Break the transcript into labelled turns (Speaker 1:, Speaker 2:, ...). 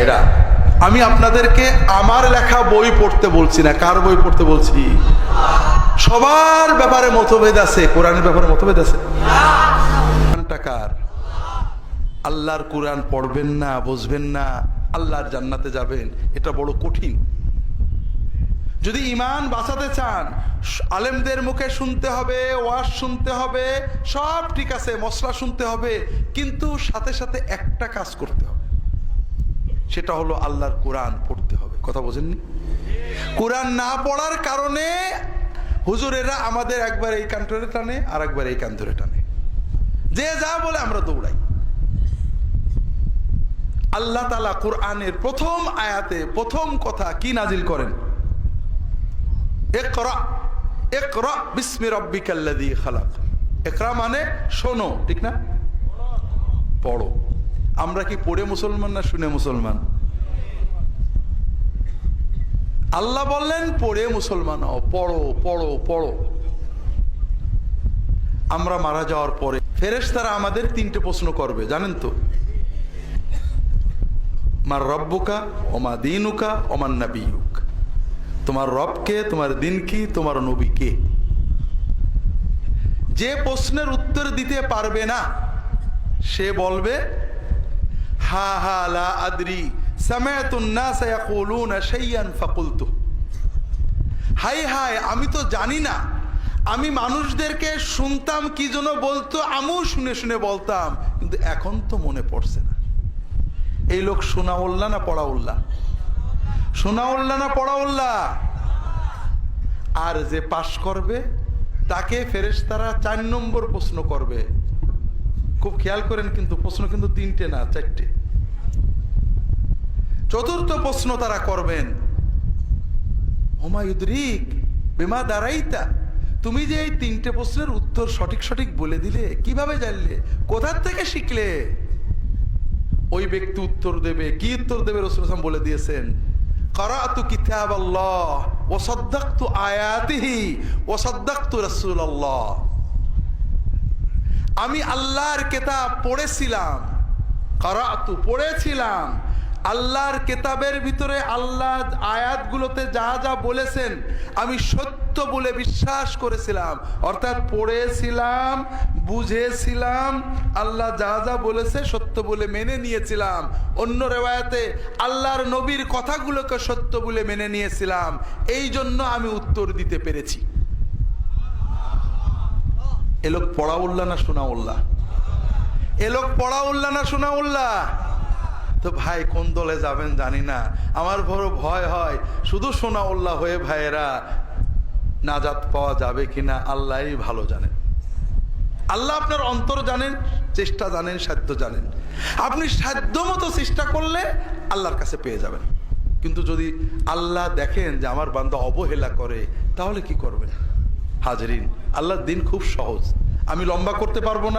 Speaker 1: ভাইরা আমি আপনাদেরকে আমার লেখা বই পড়তে বলছি না। কার বই পড়তে বলছি? সবার ব্যাপারে মতভেদ আছে, কোরআনের ব্যাপারে মতভেদ আছে। আল্লাহর কোরআন পড়বেন না, বুঝবেন না, আল্লাহর জান্নাতে যাবেন, এটা বড় কঠিন। যদি ইমান বাঁচাতে চান, আলেমদের মুখে শুনতে হবে, ওয়াজ শুনতে হবে, সব ঠিক আছে মশলা শুনতে হবে, কিন্তু সাথে সাথে একটা কাজ করতে হবে। সেটা হলো আল্লাহর কোরআন পড়তে হবে। কথা বোঝেননি? কোরআন না পড়ার কারণে হুজুরেরা আমাদের একবার এই কান ধরে টানে আর একবার এই কান ধরে টানে। যে যা বলে আমরা দৌড়াই। আল্লাহ তালা কোরআনের প্রথম আয়াতে প্রথম কথা কি নাজিল করেন? খালাক। একরা মানে শোনো, ঠিক না? পড়ো। আমরা কি পড়ে মুসলমান না শুনে মুসলমান? আল্লাহ বললেন, পড়ে মুসলমান পড়ো পড়ো পড়ো। আমরা মারা যাওয়ার পরে ফেরেশতারা আমাদের তিনটে প্রশ্ন করবে, জানেন তো? মার রব্বুকা ওমা দিনুকা ওমান নাবিয়ুক। তোমার রবকে, তোমার দিন কি তোমার নবী কে যে প্রশ্নের উত্তর দিতে পারবে না, সে বলবে হা হা লা আদরি। ফাকুলতু। হাই হাই, আমি তো জানি না। আমি মানুষদেরকে শুনতাম কি জন্য বলতো, আমিও শুনে শুনে বলতাম, কিন্তু এখন তো মনে পড়ছে না। এই লোক শোনা উল্লাহ না পড়া উল্লাহ শোনা উল্লাহ না পড়া উল্লাহ আর যে পাশ করবে, তাকে ফেরেশতারা চার নম্বর প্রশ্ন করবে। খেয়াল করেন কিন্তু প্রশ্ন কিন্তু তিনটে না, চারটে। চতুর্থ প্রশ্ন তারা করবেন হোমায়ুদ্রিক বিমা দাঁড়াইতা তুমি যে এই তিনটে প্রশ্নের উত্তর সঠিক সঠিক বলে দিলে, কীভাবে জানলে? কোথার থেকে শিখলে? ওই ব্যক্তি উত্তর দেবে। কি উত্তর দেবে? রসুল হাসান বলে দিয়েছেন করাতু কিতাব আল্লাহ ও সদ্দাক্তু আয়াতিহি ও সদ্দাক্তু রসুল আল্লাহ আমি আল্লাহর কেতাব পড়েছিলাম। করাতু পড়েছিলাম। আল্লাহর কেতাবের ভিতরে আল্লাহ আয়াতগুলোতে যা যা বলেছেন, আমি সত্য বলে বিশ্বাস করেছিলাম। অর্থাৎ পড়েছিলাম, বুঝেছিলাম, আল্লাহ যা যা বলেছে সত্য বলে মেনে নিয়েছিলাম। অন্য রেওয়ায়তে আল্লাহর নবীর কথাগুলোকে সত্য বলে মেনে নিয়েছিলাম। এই জন্য আমি উত্তর দিতে পেরেছি। এ লোক পড়া উল্লাহ না শোনা উল্লাহ এ লোক পড়া উল্লাহ না শোনা উল্লাহ তো ভাই, কোন দলে যাবেন জানি না। আমার বড় ভয় হয়। শুধু সোনা উল্লাহ হয়ে ভাইয়েরা, নাজাত পাওয়া যাবে কিনা আল্লাহই ভালো জানেন। আল্লাহ আপনার অন্তর জানেন, চেষ্টা জানেন, সাধ্য জানেন। আপনি সাধ্য মতো চেষ্টা করলে আল্লাহর কাছে পেয়ে যাবেন। কিন্তু যদি আল্লাহ দেখেন যে আমার বান্দা অবহেলা করে, তাহলে কি করবেন? হাজরিন আল্লাহর দিন খুব সহজ। আমি লম্বা করতে পারব না।